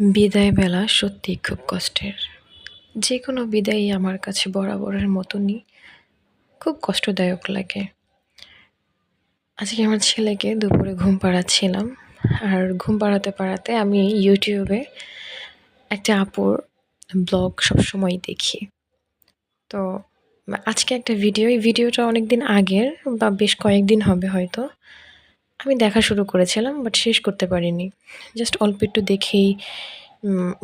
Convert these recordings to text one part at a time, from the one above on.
বিদায় বেলা সত্যিই খুব কষ্টের। যে কোনো বিদায়ই আমার কাছে বরাবরের মতনই খুব কষ্টদায়ক লাগে। আজকে আমার ছেলেকে দুপুরে ঘুম পাড়াচ্ছিলাম। আর ঘুম পাড়াতে পাড়াতে আমি ইউটিউবে একটা আপুর ব্লগ সবসময় দেখি। তো আজকে একটা ভিডিও, এই ভিডিওটা অনেক দিন আগের বা বেশ কয়েকদিন হবে হয়তো। আমি দেখা শুরু করেছিলাম বাট শেষ করতে পারিনি। জাস্ট অল্প একটু দেখেই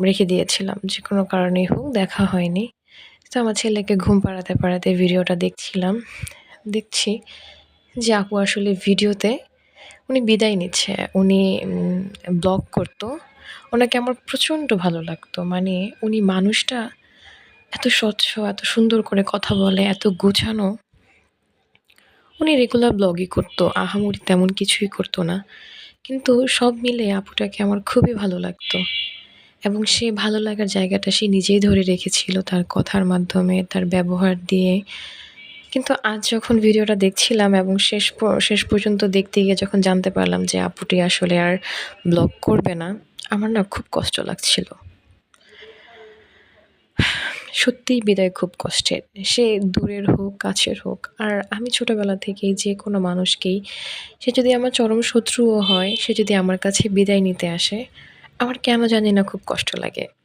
রেখে দিয়েছিলাম। যে কোনো কারণেই হোক, দেখা হয়নি। তো আমার ছেলেকে ঘুম পাড়াতে পাড়াতে ভিডিওটা দেখছিলাম। দেখছি যে আপু আসলে ভিডিওতে উনি বিদায় নিচ্ছে। উনি ব্লগ করতো। ওনাকে আমার প্রচণ্ড ভালো লাগতো। মানে উনি মানুষটা এত স্বচ্ছ, এত সুন্দর করে কথা বলে, এত গোছানো। উনি রেগুলার ব্লগই করতো, আহামরি তেমন কিছুই করতো না। কিন্তু সব মিলে আপুটাকে আমার খুবই ভালো লাগতো। এবং সে ভালো লাগার জায়গাটা সে নিজেই ধরে রেখেছিল তার কথার মাধ্যমে, তার ব্যবহার দিয়ে। কিন্তু আজ যখন ভিডিওটা দেখছিলাম এবং শেষ শেষ পর্যন্ত দেখতে গিয়ে যখন জানতে পারলাম যে আপুটি আসলে আর ব্লগ করবে না, আমার না খুব কষ্ট লাগছিল। সত্যিই বিদায় খুব কষ্টের। সে দূরের হোক, কাছের হোক, আর আমি ছোটোবেলা থেকেই যে কোনো মানুষকেই, সে যদি আমার চরম শত্রুও হয়, সে যদি আমার কাছে বিদায় নিতে আসে, আমার কেন জানি না খুব কষ্ট লাগে।